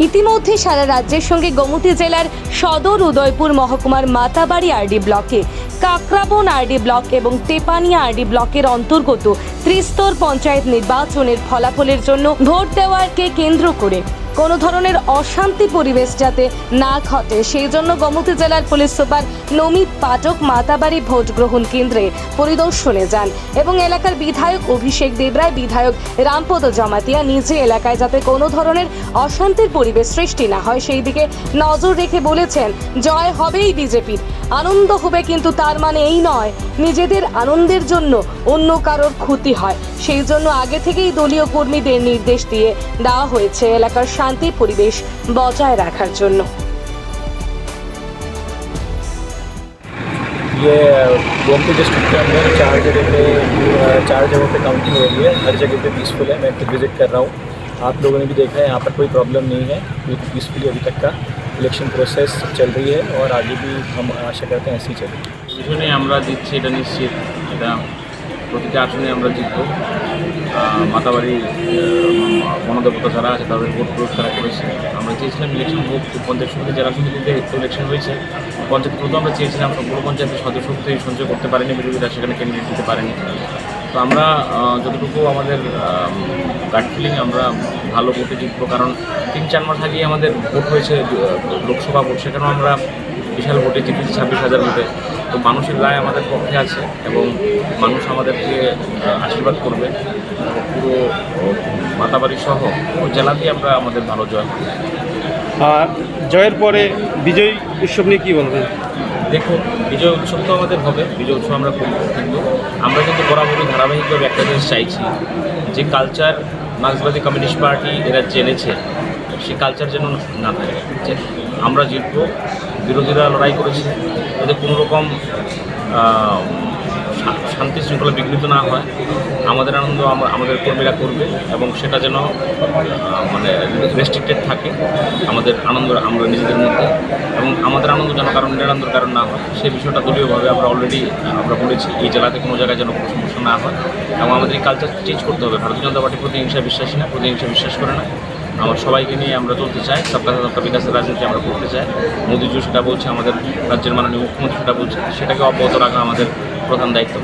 ইতিমধ্যে সারা রাজ্যের সঙ্গে গোমতী জেলার সদর উদয়পুর মহকুমার মাতাবাড়ি আরডি ব্লকে, কাকরাবন আরডি ব্লক এবং টেপানিয়া আরডি ব্লকের অন্তর্গত ত্রিস্তর পঞ্চায়েত নির্বাচনের ফলাফলের জন্য ভোট দেওয়ারকে কেন্দ্র করে কোনো ধরনের অশান্তি পরিবেশ যাতে না ঘটে। সেই জন্য গোমতী জেলার police super Namit Pathak Matabari vote গ্রহণ কেন্দ্রে পরিদর্শনে যান এবং এলাকার বিধায়ক অভিষেক দেবরায়, বিধায়ক রামপদ জমাতিয়া নিজে এলাকায় যাতে কোনো ধরনের অশান্তির পরিবেশ সৃষ্টি না হয়, সেই দিকে নজর রেখে বলেছেন, জয় হবেই বিজেপির। আনন্দ হবে কিন্তু তার মানে এই নয়, নিজেদের আনন্দের জন্য অন্য কারোর ক্ষতি হয়। সেই জন্য আগে থেকেই দলীয় কর্মীদের নির্দেশ দিয়ে দেওয়া হয়েছে এলাকার শান্তি পরিবেশ বজায় রাখার জন্য ये गोमती डिस्ट्रिक्ट के अंदर चार जगह पे अ, चार जगहों पे काउंटिंग हो रही है हर जगह पे पीसफुल है मैं खुद विजिट कर रहा हूँ आप लोगों ने भी देखा है यहाँ पर कोई प्रॉब्लम नहीं है बिल्कुल पीसफुली अभी तक का इलेक्शन प्रोसेस चल रही है और आगे भी हम आशा करते हैं ऐसे ही चले পিছনে আমরা জিতছি এটা নিশ্চিত এটা প্রতিটা আসনে আমরা জিতব আহ, মাতাবাড়ি গণদেবতা যারা আছে তাদের ভোট প্রয়োগ তারা করেছে। আমরা চেয়েছিলাম ইলেকশন হোক পঞ্চায়েত সমিতি যারা সমিতিতে ইলেকশন হয়েছে। পঞ্চায়েত প্রথম আমরা চেয়েছিলাম সবগুলো পঞ্চায়েতের সদস্য সঞ্চয় করতে পারেনি, বিরোধীরা সেখানে ক্যান্ডিডেট দিতে পারেনি। তো আমরা যতটুকু আমাদের গাট ফিলিং আমরা ভালো ভোটে জিতবো, কারণ তিন চার মাস আগেই আমাদের ভোট হয়েছে লোকসভা ভোট। সেখানেও আমরা বিশাল ভোটে জিতেছি ছাব্বিশ হাজার ভোটে। তো মানুষের রায় আমাদের পক্ষে আছে এবং মানুষ আমাদেরকে আশীর্বাদ করবে। পুরো মাতাবাড়ি সহ পুরো জেলাতেই আমরা আমাদের ভালো জয়। আর জয়ের পরে বিজয় উৎসব নিয়ে কী বলবেন? দেখুন বিজয় উৎসব তো আমাদের হবে বিজয় উৎসব আমরা করব কিন্তু আমরা কিন্তু বরাবরই ধারাবাহিকভাবে একটা জিনিস চাইছি যে কালচার মার্ক্সবাদী কমিউনিস্ট পার্টি এরা জেনেছে সেই কালচার যেন না থাকে। যে আমরা জিতব বিরোধীরা লড়াই করেছে, যাতে কোনো রকম শান্তি শৃঙ্খলা বিঘ্নিত না হয়। আমাদের আনন্দ আমাদের কর্মীরা করবে এবং সেটা যেন মানে রেস্ট্রিক্টেড থাকে আমাদের আনন্দ, আমরা নিজেদের মধ্যে। এবং আমাদের আনন্দ যেন কারণ নিরানন্দের কারণ না হয় সেই বিষয়টা দলীয়ভাবে আমরা অলরেডি আমরা বলেছি, এই জেলাতে কোনো জায়গায় যেন কোনো সমস্যা না হয়। এবং আমাদের এই কালচার চেঞ্জ করতে হবে। ভারতীয় জনতা পার্টি প্রতিহিংসা বিশ্বাসী না প্রতিহিংসা বিশ্বাস করে না। আমার সবাইকে নিয়ে আমরা চলতে চাই। সবকা সবকা বিকাশের রাজনীতি আমরা করতে চাই। মোদীজিও সেটা বলছে, আমাদের রাজ্যের মাননীয় মুখ্যমন্ত্রী সেটা বলছে। সেটাকে অব্যাহত রাখা আমাদের প্রধান দায়িত্ব।